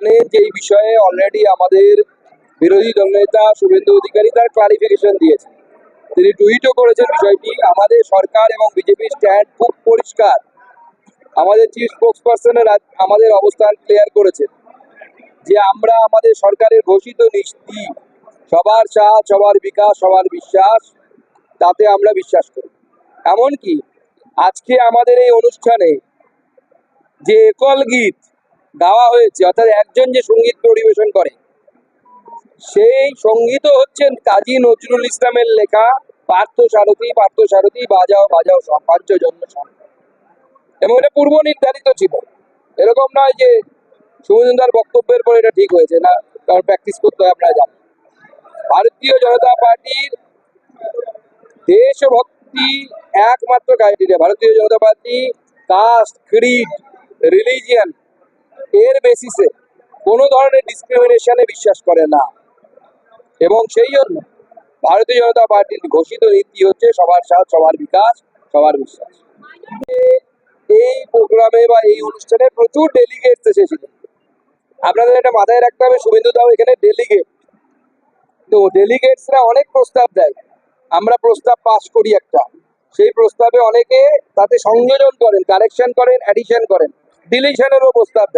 মানে যেই বিষয়ে অলরেডি আমাদের বিরোধী দলনেতা শুভেন্দু অধিকারী তার ক্লারিফিকেশন দিয়েছেন। তিনি টুইটও করেছেন বিষয়টি। আমাদের সরকার এবং বিজেপির স্ট্যান্ড খুব পরিষ্কার। আমাদের চিফ স্পোক্স পার্সনের আমাদের অবস্থান ক্লিয়ার করেছেন। যে আমরা আমাদের সরকারের ঘোষিত নীতি, সবার সাথ, সবার বিকাশ, সবার বিশ্বাস, তাতে আমরা বিশ্বাস করি। এমনকি আজকে আমাদের এই অনুষ্ঠানে যে একল গীত গাওয়া হয়েছে, অর্থাৎ একজন যে সংগীত পরিবেশন করে, সেই সঙ্গীতও হচ্ছেন কাজী নজরুল ইসলামের লেখা পার্থ সারথী পার্থ সারথী, বাজাও বাজাও পাঞ্চজন্য সঙ্গ এবং এটা পূর্ব নির্ধারিত ছিল। এরকম নয় যে সুমনদার বক্তব্যের পর এটা ঠিক হয়েছে, না, কারণ প্র্যাকটিস করতে হয় আপনারা জানেন। ভারতীয় জনতা পার্টির দেশভক্তি একমাত্র criteria Bharatiya Janata party caste creed religion এর বেসিসে কোনো ধরনের ডিসক্রিমিনেশনে বিশ্বাস করে না। এবং সেই জন্য ভারতীয় জনতা পার্টির ঘোষিত নীতি হচ্ছে সবার সাথ, সবার বিকাশ, সবার বিশ্বাস। এই প্রোগ্রামে বা এই অনুষ্ঠানে প্রচুর ডেলিগেটস এসেছিলেন আপনাদের এটা মাথায় রাখতে হবে, শুভেন্দু দাও এখানে ডেলিগেট তো ডেলিগেটসরা অনেক প্রস্তাব দেয়। আমরা প্রস্তাব পাস করি একটা। সেই প্রস্তাবে অনেকে তাতে সংযোজন করেন কারেকশন করেন অ্যাডিশন করেন। ডিলিশনেরও প্রস্তাব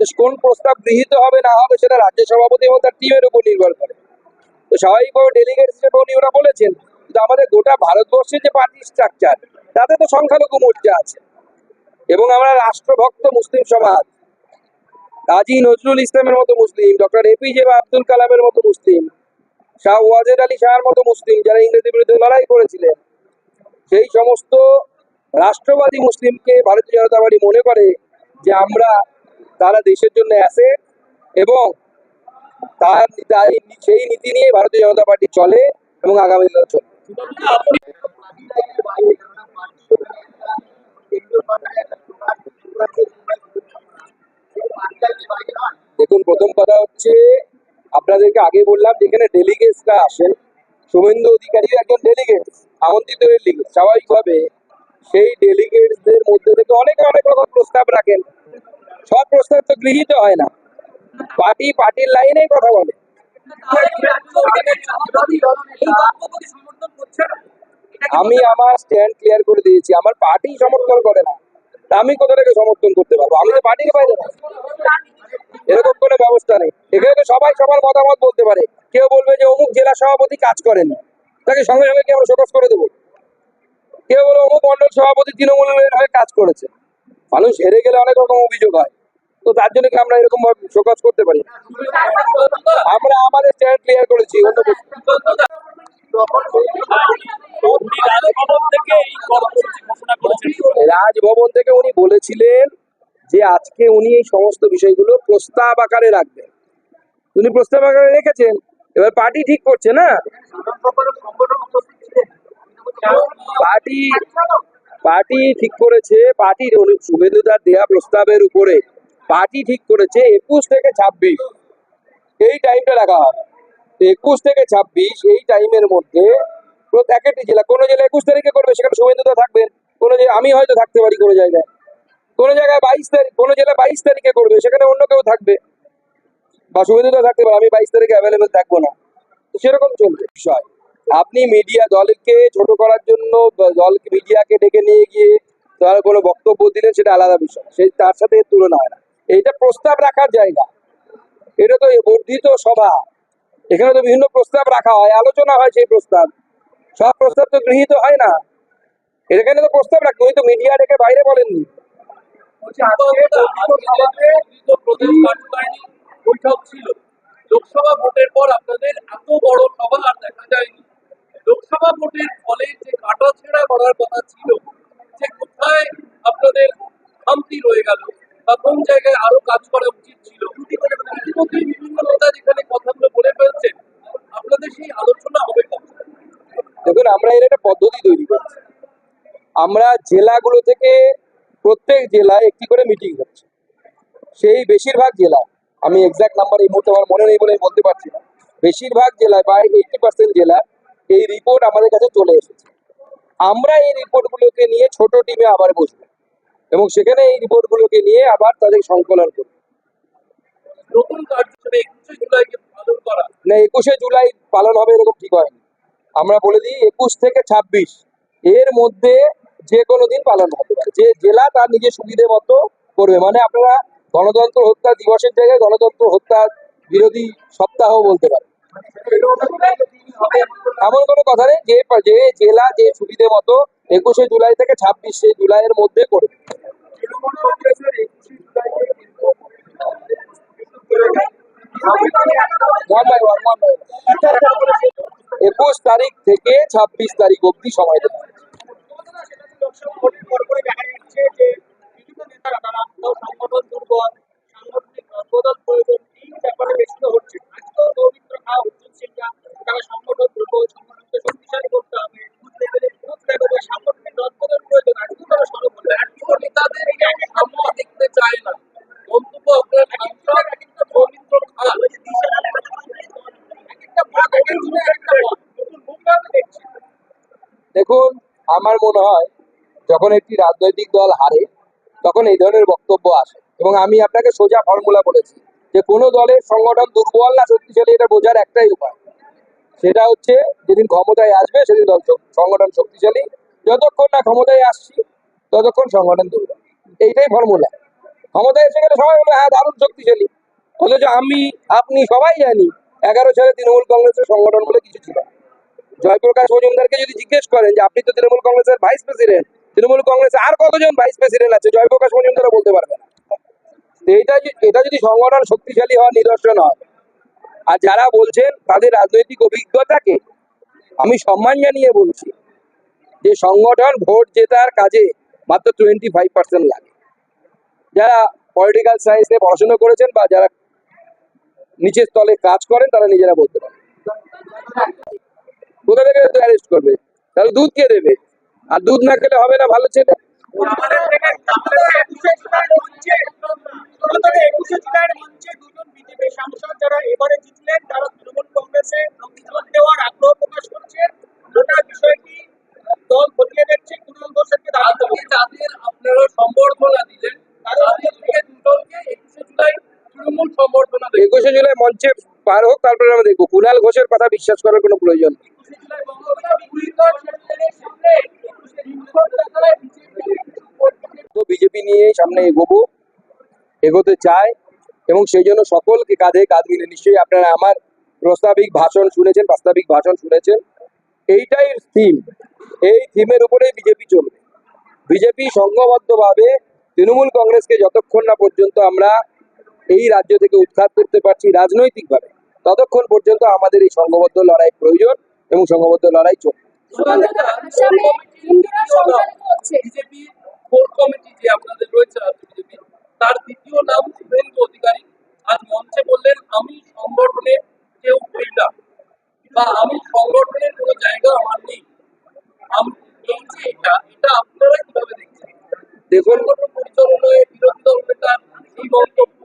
তো কোন প্রস্তাব গৃহীত হবে, না হবে, সেটা রাজ্য সভাপতি এবং তার টিমের উপর নির্ভর করে। তো স্বাভাবিকভাবে ডেলিগেট হিসেবে উনি ওরা বলেছেন, কিন্তু আমাদের গোটা ভারতবর্ষের যে পার্টি স্ট্রাকচার তাতে তো সংখ্যালঘু মোর্চা আছে। এবং আমরা রাষ্ট্রভক্ত মুসলিম সমাজ, কাজী নজরুল ইসলামের মতো মুসলিম, ডক্টর এপিজে বা আব্দুল কালামের মতো মুসলিম, শাহ ওয়াজেদ আলী শাহর মতো মুসলিম, যারা ইংরেজের বিরুদ্ধে লড়াই করেছিলেন, সেই সমস্ত রাষ্ট্রবাদী মুসলিমকে ভারতীয় জনতা পার্টি মনে করে যে আমরা তারা দেশের জন্য আসে এবং তার সেই নীতি নিয়ে ভারতীয় জনতা পার্টি চলে এবং আগামী দিনে চলবে দেখুন, প্রথম কথা হচ্ছে, আপনাদেরকে আগে বললাম যেখানে ডেলিগেটসরা আসেন। শুভেন্দু অধিকারী একজন ডেলিগেট আমন্ত্রিত ডেলিগেট স্বাভাবিকভাবে সেই ডেলিগেটসদের মধ্যে থেকে অনেকে অনেক রকম প্রস্তাব রাখেন। সব প্রস্তাব তো গৃহীত হয় না। পার্টি পার্টির লাইনেই কথা বলে। আমি আমার স্ট্যান্ড ক্লিয়ার করে দিয়েছি, আমার পার্টি সমর্থন করে না। আমি কোথা থেকে সমর্থন করতে পারব? আমি তো পার্টির বাইরে না। এরকম কোনো ব্যবস্থা নেই। এখানে তো সবাই সবার মতামত বলতে পারে। কেউ বলবে যে অমুক জেলা সভাপতি কাজ করেনি। তাকে সঙ্গে সঙ্গে কি আমরা করে দেবো? কেউ বলে অমুক মন্ডল সভাপতি তৃণমূলের হয়ে কাজ করেছে। মানুষ হেরে গেলে অনেক রকম অভিযোগ হয়। তো তার জন্য আমরা এরকম ভাবে শোকজ করতে পারি? আমরা আমাদের স্ট্যান্ড ক্লিয়ার করেছি, অন্য রাজভবন থেকে উনি বলেছিলেন যে, আজকে উনি এই সমস্ত বিষয়গুলো প্রস্তাব আকারে রাখবেন। উনি প্রস্তাব আকারে রেখেছেন। এবার পার্টি ঠিক করছে না? পার্টি পার্টি ঠিক করেছে পার্টির শুভেন্দুদার দেয়া প্রস্তাবের উপরে পার্টি ঠিক করেছে একুশ থেকে ছাব্বিশ। এই টাইমটা রাখা হবে একুশ থেকে ছাব্বিশ, এই টাইমের মধ্যে প্রত্যেকটি জেলা, কোনো জেলা একুশ তারিখে করবে, সেখানে শুভেন্দুদা থাকবেন। কোনো যে আমি হয়তো থাকতে পারি কোনো জায়গায়। কোনো জায়গায় বাইশ তারিখ কোনো জেলা বাইশ তারিখে করবে, সেখানে অন্য কেউ থাকবে। বা শুভেন্দুদা থাকতে পারে, আমি বাইশ তারিখে অ্যাভেলেবেল থাকব না। সেরকম চলবে বিষয়। আপনি মিডিয়া দলকে ছোট করার জন্য দলকে মিডিয়াকে ডেকে নিয়ে গিয়ে তারা কোনো বক্তব্য দিলেন, সেটা আলাদা বিষয়। সেই তার সাথে তুলনা হয় না। এইটা প্রস্তাব রাখার জায়গা। এটা তো বর্ধিত সভা। এখানে তো বিভিন্ন প্রস্তাব রাখা হয়, আলোচনা হয় সেই প্রস্তাব। সব প্রস্তাব তো গৃহীত হয় না। এখানে তো প্রস্তাব রাখতে ওই তো মিডিয়া ডেকে বাইরে বলেননি। লোকসভা ভোটের পর আপনাদের এত বড় সভা আর দেখা যায়নি। লোকসভা ভোটের ফলে যে কাটাছেড়া করার কথা ছিল, যে কোথায় আপনাদের খামতি রয়ে গেল বা কোন জায়গায় আরও কাজ করা উচিত ছিল ইতিমধ্যে বিভিন্ন নেতা যেখানে কথাগুলো বলে ফেলছেন, আপনাদের সেই আলোচনা হবে দেখুন, আমরা এর একটা পদ্ধতি তৈরি করছি। আমরা জেলাগুলো থেকে প্রত্যেক জেলায় একটি করে মিটিং হচ্ছে। সেই বেশিরভাগ জেলা আমি এক্সাক্ট নাম্বার এই মুহূর্তে আমার মনে নেই বলে বলতে পারছি না, বেশিরভাগ জেলায় বা এইটি পার্সেন্ট জেলা এই রিপোর্ট আমাদের কাছে চলে এসেছে। আমরা এই রিপোর্টগুলোকে নিয়ে ছোট টিমে আবার বসবো এবং সেখানে এই রিপোর্টগুলোকে নিয়ে আবার তাদের সংকলন করব। নতুন একুশে জুলাইকে পালন করা না একুশে জুলাই পালন হবে এরকম ঠিক হয়নি। আমরা বলে দিই একুশ থেকে ছাব্বিশ এর মধ্যে যে কোনো দিন পালন হতে পারে। যে জেলা তার নিজের সুবিধে মতো করবে। মানে আপনারা গণতন্ত্র হত্যা দিবসের জায়গায় গণতন্ত্র হত্যা বিরোধী সপ্তাহ বলতে পারেন। এমন কোনো কথা নেই, যে যে জেলা যে সুবিধে মতো একুশে জুলাই থেকে ছাব্বিশে জুলাইয়ের মধ্যে করবে. একুশ তারিখ থেকে ছাব্বিশ তারিখ অবধি সময় দেবে আমার মনে হয়, যখন একটি রাজনৈতিক দল হারে, তখন এই ধরনের বক্তব্য আসে। এবং আমি আপনাকে সোজা ফর্মুলা বলেছি যে কোনো দলের সংগঠন দুর্বল না, শক্তিশালী, এটা বোঝার একটাই উপায়। সেটা হচ্ছে, যেদিন ক্ষমতায় আসবে, সেদিন দল সংগঠন শক্তিশালী। যতক্ষণ না ক্ষমতায় আসছি, ততক্ষণ সংগঠন দুর্বল। এইটাই ফর্মুলা ক্ষমতায় এসে গেলে সবাই বলে হ্যাঁ দারুণ শক্তিশালী। অথচ আমি, আপনি সবাই জানি, এগারো সালে তৃণমূল কংগ্রেসের সংগঠন বলে কিছু ছিল। জয়প্রকাশ মজুমদারকে যদি জিজ্ঞেস করেন যে, আপনি তো তৃণমূল কংগ্রেসের ভাইস প্রেসিডেন্ট তৃণমূল কংগ্রেসে আর কতজন ভাইস প্রেসিডেন্ট আছে? জয়প্রকাশ মজুমদারও বলতে পারবে না। এটা এটা যদি সংগঠন শক্তিশালী হওয়ার নিদর্শন হয়, আর যারা বলছেন তাদের রাজনৈতিক অভিজ্ঞতাকে আমি সম্মান জানিয়ে বলছি যে, সংগঠন ভোট জেতার কাজে মাত্র টোয়েন্টি ফাইভ পার্সেন্ট লাগে। যারা পলিটিক্যাল সায়েন্স নিয়ে পড়াশোনা করেছেন বা যারা নিচের স্তলে কাজ করেন, তারা নিজেরা বলতে পারেন। কোথা থেকে অ্যারেস্ট করবে? তাহলে দুধ কে দেবে? আর দুধ না খেলে হবে না ভালো ছেলে? আমাদের থেকে আমাদের একুশে জুলাই তৃণমূল সম্বর্ধনা দেবেন একুশে জুলাই মঞ্চে পার হোক তারপরে আমরা দেখব। কুণাল ঘোষের কথা বিশ্বাস করার কোনো প্রয়োজন নেই। তো বিজেপি নিয়ে সামনে এগোবো, এগোতে চায় এবং সেই জন্য সকলকে কাঁধে কাঁধ মিলে নিশ্চয়ই আপনারা আমার প্রস্তাবিক ভাষণ শুনেছেন বাস্তবিক ভাষণ শুনেছেন। এইটাই থিম এই থিমের উপরেই বিজেপি চলবে। বিজেপি সংঘবদ্ধভাবে তৃণমূল কংগ্রেসকে যতক্ষণ না পর্যন্ত আমরা এই রাজ্য থেকে উৎখাত করতে পারছি রাজনৈতিকভাবে, ততক্ষণ পর্যন্ত আমাদের এই সংঘবদ্ধ লড়াই প্রয়োজন। এবং সংঘবদ্ধ লড়াই চলবে আসামে হিন্দুরা সংখ্যালঘু হচ্ছে বিজেপি কোর কমিটি যে আপনাদের রয়েছে রাজ্য বিজেপি তার দ্বিতীয় নাম শুভেন্দু অধিকারী। আজ মঞ্চে বললেন আমি সংগঠনে কেউ করি না বা আমি সংগঠনের কোনো জায়গা আমার নেই। আমি এই যে এটা এটা আপনারা কীভাবে দেখছেন? দেখুন। পরিচালনায় বিরোধী দল নেতার এই মন্তব্য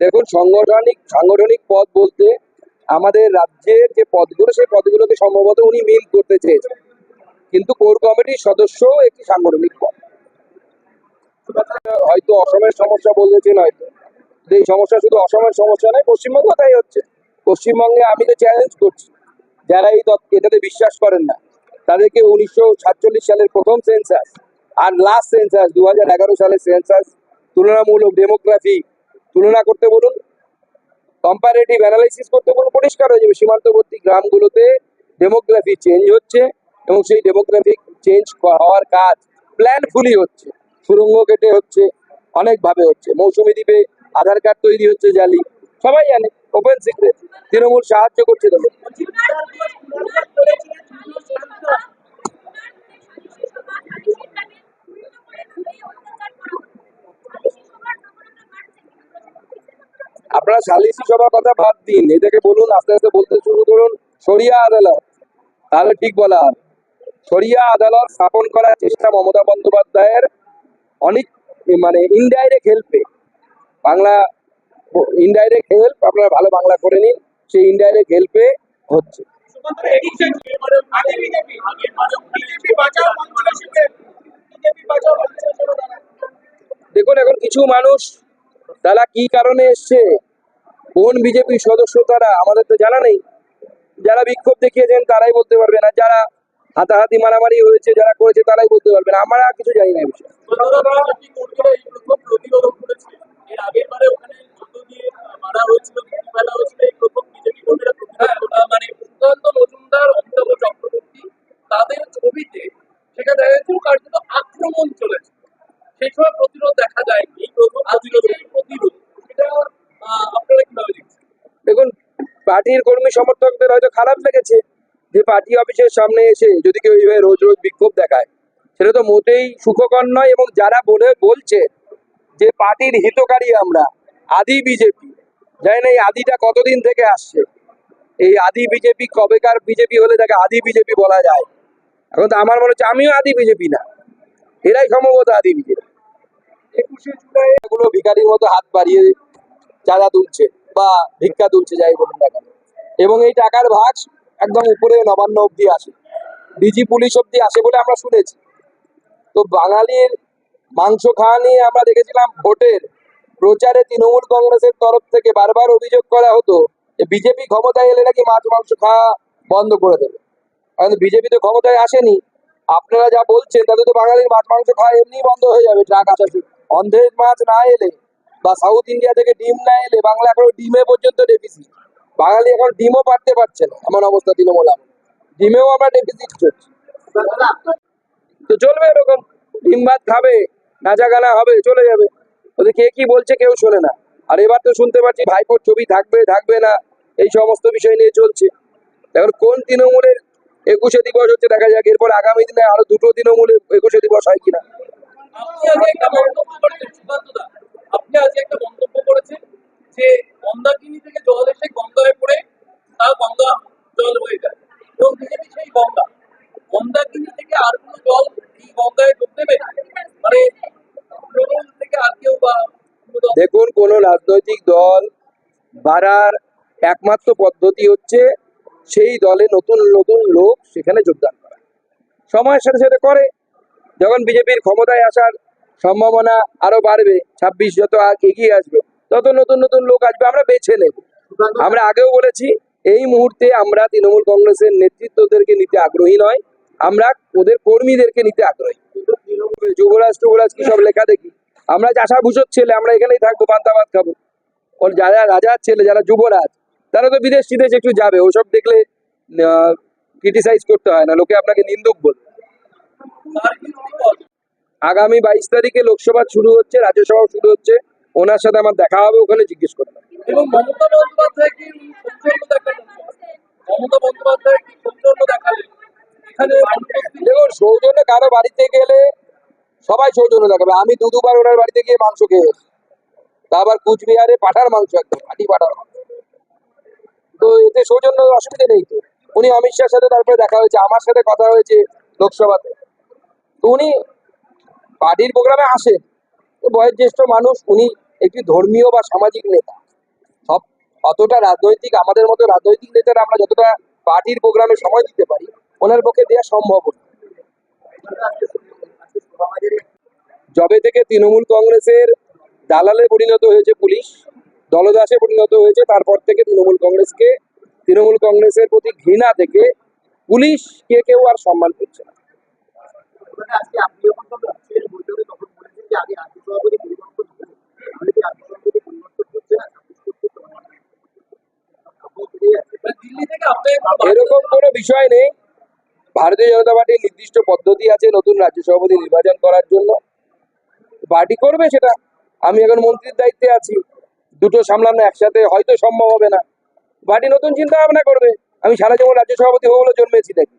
দেখুন সাংগঠনিক সাংগঠনিক পদ বলতে আমাদের রাজ্যের যে পদগুলো, সেই পদগুলোকে সম্ভবত উনি মিল করতে চেয়েছেন। কিন্তু কোর কমিটির সদস্য একটি সাংগঠনিক পদ। হয়তো অসমের সমস্যা বলেছেন হয়তো। এই সমস্যা শুধু অসমের সমস্যা নয়, পশ্চিমবঙ্গ তাই হচ্ছে। পশ্চিমবঙ্গে আমি তো চ্যালেঞ্জ করছি, যারা এই এটাতে বিশ্বাস করেন না, তাদেরকে উনিশশো সাতচল্লিশ সালের প্রথম সেন্সাস আর লাস্ট সেন্সাস দু হাজার এগারো সালের সেন্সাস তুলনামূলক ডেমোগ্রাফি তুলনা করতে বলুন কম্পারেটিভ অ্যানালাইসিস করতে বলুন পরিষ্কার হয়ে যাবে। সীমান্তবর্তী গ্রামগুলোতে ডেমোগ্রাফি চেঞ্জ হচ্ছে এবং সেই ডেমোগ্রাফিক চেঞ্জ হওয়ার কাজ প্ল্যানফুলি হচ্ছে। সুরঙ্গ কেটে হচ্ছে, অনেকভাবে হচ্ছে। মৌসুমী দ্বীপে আধার কার্ড তৈরি হচ্ছে, জালি। সবাই জানে ওপেন সিক্রেট তৃণমূল সাহায্য করছে তাদের। আপনারা সালিসি সভার কথা বাদ দিন। এটাকে বলুন, আস্তে আস্তে বলতে শুরু করুন। সরিয়া আদালত, তাহলে ঠিক বলা সরিয়া আদালত স্থাপন করার চেষ্টা মমতা বন্দ্যোপাধ্যায়ের অনেক মানে ইনডাইরেক্ট হেল্পে বাংলা ইনডাইরেক্ট হেল্প আপনারা ভালো বাংলা করে নিন, সেই ইনডাইরেক্ট হেল্পে হচ্ছে। দেখুন, এখন কিছু মানুষ তারা কি কারণে এসছে? কোন বিজেপি সদস্য তারা? আমাদের তো জানা নেই। যারা বিক্ষোভ দেখিয়েছেন তারাই বলতে পারবে না। যারা হাতাহাতি মারামারি হয়েছে, যারা করেছে তারাই বলতে পারবে না। আমরা কিছু জানি না খারাপ লেগেছে যে পার্টি অফিসের সামনে এসে যদি কেউ এইভাবে রোজ রোজ বিক্ষোভ দেখায়, সেটা তো মোটেই সুখকর নয় এবং যারা বলে বলছে যে পার্টির হিতকারী আমরা, আদি বিজেপি, জানি না এই আদিটা কতদিন থেকে আসছে? এই আদি বিজেপি কবেকার বিজেপি হলে তাকে আদি বিজেপি বলা যায়? এখন তো আমার মনে হচ্ছে আমিও আদি বিজেপি না, এরাই সম্ভবত আদি বিজেপি। একুশে জুলাই এগুলো ভিখারির মতো হাত বাড়িয়ে চাঁদা তুলছে বা ভিক্ষা তুলছে, যাই বলুন না কেন। এবং এই টাকার ভাগ একদম উপরে নবান্ন অব্দি আসে ডিজি পুলিশ অব্দি আসে বলে আমরা শুনেছি। তো বাঙালির মাংস খাওয়া নিয়ে আমরা দেখেছিলাম ভোটের প্রচারে তৃণমূল কংগ্রেসের তরফ থেকে বারবার অভিযোগ করা হতো যে বিজেপি ক্ষমতায় এলে নাকি মাছ মাংস খাওয়া বন্ধ করে দেবে। কারণ বিজেপি তো ক্ষমতায় আসেনি। আপনারা যা বলছেন, তাতে তো বাঙালির মাছ মাংস খাওয়া এমনি বন্ধ হয়ে যাবে ট্রাক আসা অন্ধের মাছ না এলে বা সাউথ ইন্ডিয়া থেকে ডিম না এলে বাংলা এখন ডিমে পর্যন্ত ডেফিসিট বাঙালি এখন ডিমও পারতে পারছে না, এমন অবস্থা তৃণমূল। ডিমেও আমরা ডেফিসিট চলছে তো চলবে এরকম, ডিম ভাত খাবে, নাচা গানা হবে, চলে যাবে। ওদের কে কি বলছে কেউ শোনে না। আর এবার তো শুনতে পাচ্ছি ভাইপোর ছবি থাকবে থাকবে না, এই সমস্ত বিষয় নিয়ে চলছে। এখন কোন তৃণমূলের একুশে দিবস হচ্ছে দেখা যাক, এরপর আগামী দিনে আরও দুটো তৃণমূলের একুশে দিবস হয় কিনা? আপনি একটা মন্তব্য করেছেন যে মন্দাকিনী থেকে জল এসে গঙ্গায় পড়ে তা গঙ্গা জল হয়ে যায় এবং বিজেপি সেই গঙ্গা মন্দাকিনী থেকে আর কোনো জল এই গঙ্গায় যোগ দেবে মানে তৃণমূল থেকে আর কেউ বা কোনো দল- দেখুন কোন রাজনৈতিক দল বাড়ার একমাত্র পদ্ধতি হচ্ছে সেই দলে নতুন নতুন লোক সেখানে যোগদান করা। সময়ের সাথে সাথে করে। যখন বিজেপির ক্ষমতায় আসার সম্ভাবনা আরও বাড়বে, ছাব্বিশ যত এগিয়ে আসবে, তত নতুন নতুন লোক আসবে, আমরা বেছে নেব। আমরা আগেও বলেছি, এই মুহূর্তে আমরা তৃণমূল কংগ্রেসের নেতৃত্বদেরকে নিতে আগ্রহী নয়, আমরা ওদের কর্মীদেরকে নিতে আগ্রহী। যুবরাজ টুবরাজ কি সব লেখা দেখি? আমরা চাষা ভূষর ছেলে, আমরা এখানেই থাকব, পান্তা ভাত খাব। যারা রাজার ছেলে, যারা যুবরাজ তারা তো বিদেশ টিদেশ একটু যাবে ওসব দেখলে ক্রিটিসাইজ করতে হয় না লোকে আপনাকে নিন্দুক বলবে আগামী বাইশ তারিখে লোকসভা শুরু হচ্ছে রাজ্যসভা শুরু হচ্ছে ওনার সাথে আমার দেখা হবে ওখানে জিজ্ঞেস করতে। এবং মমতা বন্দ্যোপাধ্যায় কি মমতা বন্দ্যোপাধ্যায় কি সৌজন্য দেখালেন? দেখুন সৌজন্য কারও বাড়িতে গেলে সবাই সৌজন্য দেখাবে। আমি দু দুবার ওনার বাড়িতে গিয়ে মাংস খেয়ে এসেছি। তা আবার কুচবিহারে পাঠার মাংস একদম খাঁটি পাঠার মাংস। তো এতে সৌজন্য অসুবিধা নেই তো। উনি অমিত শাহের সাথে তারপরে দেখা হয়েছে, আমার সাথে কথা হয়েছে লোকসভাতে। তো উনি পার্টির প্রোগ্রামে আসেন। বয়োজ্যেষ্ঠ মানুষ, উনি একটি ধর্মীয় বা সামাজিক নেতা। সব অতটা রাজনৈতিক, আমাদের মতো রাজনৈতিক নেতারা আমরা যতটা পার্টির প্রোগ্রামে সময় দিতে পারি, ওনার পক্ষে দেওয়া সম্ভব। জবে থেকে তৃণমূল কংগ্রেসের দালালে পরিণত হয়েছে পুলিশ। দলদাসে পরিণত হয়েছে। তারপর থেকে তৃণমূল কংগ্রেসকে তৃণমূল কংগ্রেসের প্রতি ঘৃণা থেকে পুলিশ কে কেউ আর সম্মান করছে না। মানে আপনাকে এরকম কোনো বিষয় নেই। ভারতীয় জনতা পার্টির নির্দিষ্ট পদ্ধতি আছে নতুন রাজ্য সভাপতি নির্বাচন করার জন্য। পার্টি করবে সেটা। আমি এখন মন্ত্রীর দায়িত্বে আছি। দুটো সামলানো একসাথে হয়তো সম্ভব হবে না। পার্টি নতুন চিন্তা ভাবনা করবে। আমি সারা জীবন রাজ্য সভাপতি হব বলে জন্মেছি নাকি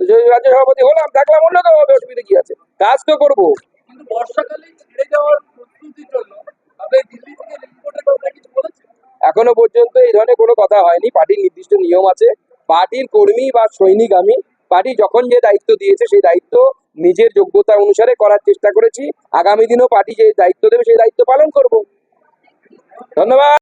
যদি রাজ্য সভাপতি হলাম দেখলাম অন্য কেউ হবে অসুবিধা কি আছে? কাজ তো করব। বর্ষাকালে ছেড়ে যাওয়ার প্রস্তুতির জন্য এখনও পর্যন্ত এই ধরনের কোনো কথা হয়নি। পার্টির নির্দিষ্ট নিয়ম আছে। পার্টির কর্মী বা সৈনিক আমি। পার্টি যখন যে দায়িত্ব দিয়েছে সেই দায়িত্ব নিজের যোগ্যতা অনুসারে করার চেষ্টা করেছি। আগামী দিনেও পার্টি যে দায়িত্ব দেবে সেই দায়িত্ব পালন করব। ধন্যবাদ।